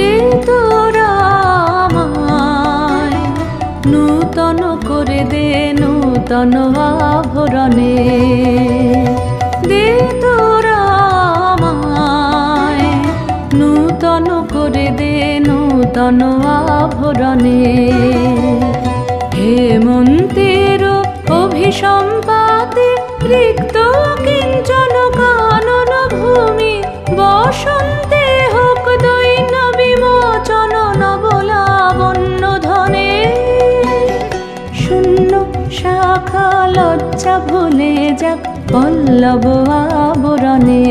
দে তোরা নূতন করে দে, নূতন আভরণে। দে তোরা নূতন করে দে, নূতন আভরণে। হেমন্তের অভিসম্পাতে রিক্ত শাখা লজ্জা ভুলে যাক পল্লব আবরণে।